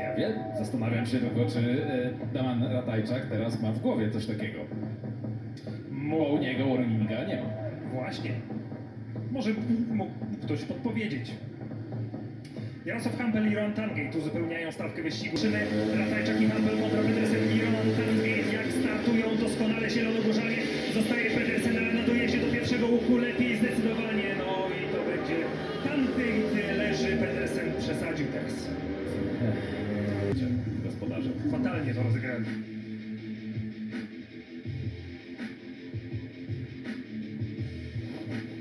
Ja wiem, zastanawiam się tylko, czy e, Daman Ratajczak teraz ma w głowie coś takiego. Bo u niego warninga nie ma. Właśnie. Może mógł ktoś podpowiedzieć. Jarosław Hampel i Ron Tangate uzupełniają stawkę wyścigu. Czyny Ratajczak i Hampel kontra Pedersen i Ron Tangate. Jak startują doskonale Zielonogórzanie. Zostaje Pedersen, ale na dojeździe do pierwszego łuku lepiej zdecydowanie. Fatalnie to rozegrali.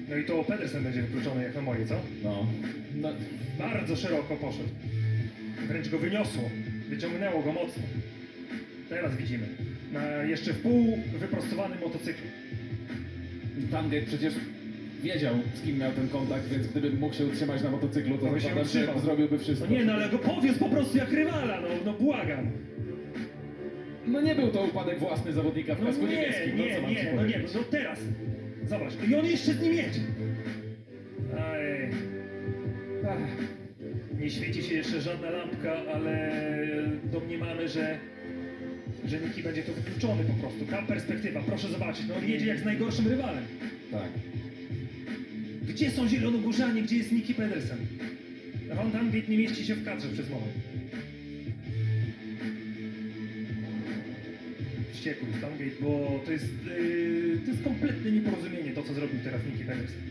No i to Pedersen będzie wykluczony jak na moje, co? No. no. Bardzo szeroko poszedł. Wręcz go wyniosło. Wyciągnęło go mocno. Teraz widzimy. Na jeszcze w pół wyprostowanym motocyklu. Tangate przecież wiedział, z kim miał ten kontakt, więc gdyby mógł się utrzymać na motocyklu, to To by się zakładam, że zrobiłby wszystko. No nie, no ale go powiózł po prostu jak rywala, no, no błagam. No nie był to upadek własny zawodnika w No kasku nie, niebieskim. No, co nie, mam ci nie, no nie, powiedzieć? no teraz. Zobacz, i on jeszcze z nim jedzie. Aj. Ach. Nie świeci się jeszcze żadna lampka, ale domniemamy, że, że Niki będzie to wykluczony po prostu. Ta perspektywa, proszę zobaczyć, no on jedzie jak z najgorszym rywalem. Tak. Gdzie są zielonogórzanie, gdzie jest Niki Pedersen? Ron Dunbit nie mieści się w kadrze przez moment. Wściekły Dunbit, bo to jest, yy, to jest kompletne nieporozumienie to, co zrobił teraz Niki Pedersen.